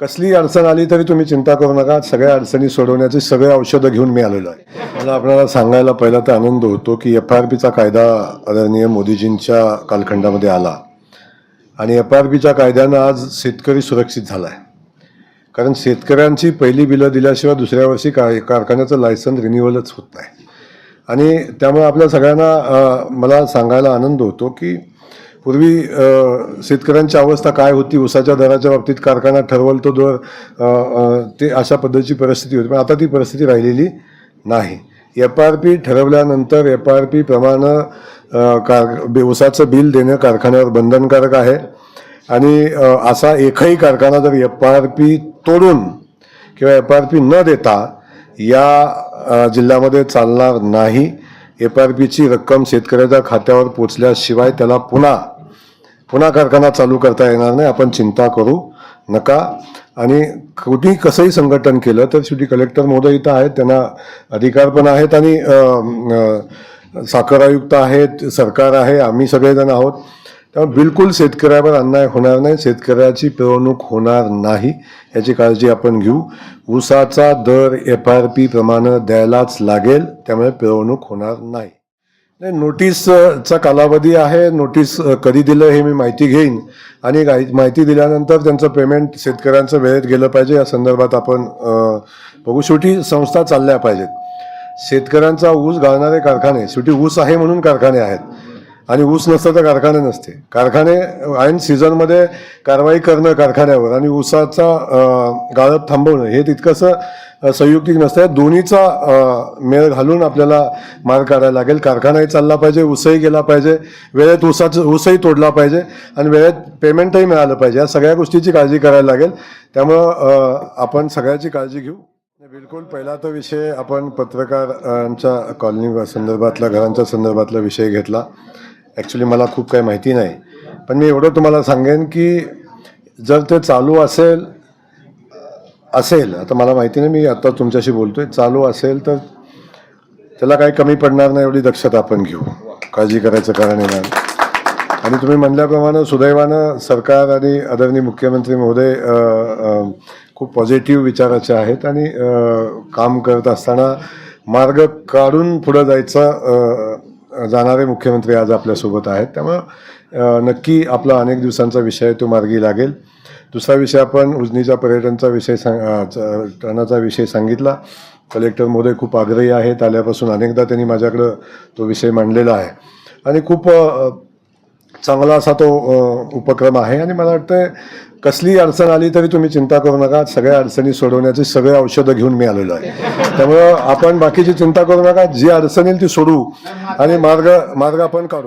कसली अडचण आली तरी तुम्ही चिंता करू नका. सगळ्या अडचणी सोडवण्याची सगळे औषधं घेऊन मी आलेलो आहे. मला आपल्याला सांगायला पहिला तर आनंद होतो की एफ आर पीचा कायदा आदरणीय मोदीजींच्या कालखंडामध्ये आला. आणि एफ आर पीच्या कायद्यानं आज शेतकरी सुरक्षित झाला आहे कारण शेतकऱ्यांची पहिली बिलं दिल्याशिवाय दुसऱ्या वर्षी का कारखान्याचं लायसन रिन्युअलच होत नाही. आणि त्यामुळे आपल्या सगळ्यांना मला सांगायला आनंद होतो की पूर्वी शेतकऱ्यांची अवस्था काय होती? उसाच्या दराच्या बाबतीत कारखाना ठरवल तो दर ते अशा पद्धतीची परिस्थिती होती. पण आता ती परिस्थिती राहिलेली नाही. एफ आर पी ठरवल्यानंतर एफ आर पी प्रमाणे कार उसाचं बिल देणं कारखान्यावर बंधनकारक आहे. आणि असा एकही कारखाना जर एफ आर पी तोडून किंवा एफ आर पी न देता या जिल्ह्यामध्ये चालणार नाही एफ आर पीची रक्कम शेतकऱ्याच्या खात्यावर पोचल्याशिवाय त्याला पुन्हा पुन्हा कारखाना चालू करता येणार नाही आपण चिंता करू नका. आणि कुठेही कसंही संघटन केलं तर शेवटी कलेक्टर महोदय इथं आहेत त्यांना अधिकार पण आहेत आणि साखर आयुक्त आहेत सरकार आहे आम्ही सगळेजण आहोत. त्यामुळे बिलकुल शेतकऱ्यावर अन्याय होणार नाही. शेतकऱ्याची पिळवणूक होणार नाही. याची काळजी आपण घेऊ. ऊसाचा दर एफ आर पी प्रमाणे द्यायलाच लागेल. त्यामुळे पिळवणूक होणार नाही. नाही नोटीसचा कालावधी आहे. नोटीस कधी दिलं हे मी माहिती घेईन. आणि माहिती दिल्यानंतर त्यांचं पेमेंट शेतकऱ्यांचं वेळेत गेलं पाहिजे. या संदर्भात आपण बघू. शेवटी संस्था चालल्या पाहिजेत. शेतकऱ्यांचा ऊस गाळणारे कारखाने शेवटी ऊस आहे म्हणून कारखाने आहेत. आणि ऊस नसतं तर कारखाने नसते. कारखाने ऐन सीझनमध्ये कारवाई करणं कारखान्यावर आणि ऊसाचा गाळप थांबवणं हे तितकंसं संयुक्तिक नसतं. दोन्हीचा मेळ घालून आपल्याला मार काढायला लागेल. कारखानाही चालला पाहिजे ऊसही गेला पाहिजे. वेळेत ऊसाचं ऊसही तोडला पाहिजे आणि वेळेत पेमेंटही मिळालं पाहिजे. या सगळ्या गोष्टीची काळजी करायला लागेल. त्यामुळं आपण सगळ्याची काळजी घेऊ. बिलकुल पहिला तो विषय आपण पत्रकारांच्या कॉलनी संदर्भातला घरांच्या संदर्भातला विषय घेतला. ॲक्च्युली मला खूप काही माहिती नाही. पण मी एवढं तुम्हाला सांगेन की जर ते चालू असेल असेल आता मला माहिती नाही मी आता तुमच्याशी बोलतोय चालू असेल तर त्याला काही कमी पडणार नाही एवढी दक्षता आपण घेऊ. काळजी करायचं कारण येणार. आणि तुम्ही म्हणल्याप्रमाणे सुदैवानं सरकार आणि आदरणीय मुख्यमंत्री महोदय खूप पॉझिटिव्ह विचाराचे आहेत आणि काम करत असताना मार्ग काढून पुढं जायचा जाणारे मुख्यमंत्री आज आपल्यासोबत आहेत. त्यामुळं नक्की आपला अनेक दिवसांचा विषय तो मार्गी लागेल. दुसरा विषय आपण उजनीचा पर्यटनचा विषय सांग च- टनाचा विषय सांगितला. कलेक्टर महोदय खूप आग्रही आहेत. आल्यापासून अनेकदा त्यांनी माझ्याकडं तो विषय मांडलेला आहे. आणि खूप चांगला असा तो उपक्रम आहे. आणि मला वाटतं कसली अडचण आली तरी तुम्ही चिंता करू नका. सगळ्या अडचणी सोडवण्याची सगळे औषधं घेऊन मी आलेलो आहे. त्यामुळं आपण बाकीची चिंता करू नका. जी अडचण येईल ती सोडवू. आणि मार्ग मार्ग आपण काढू.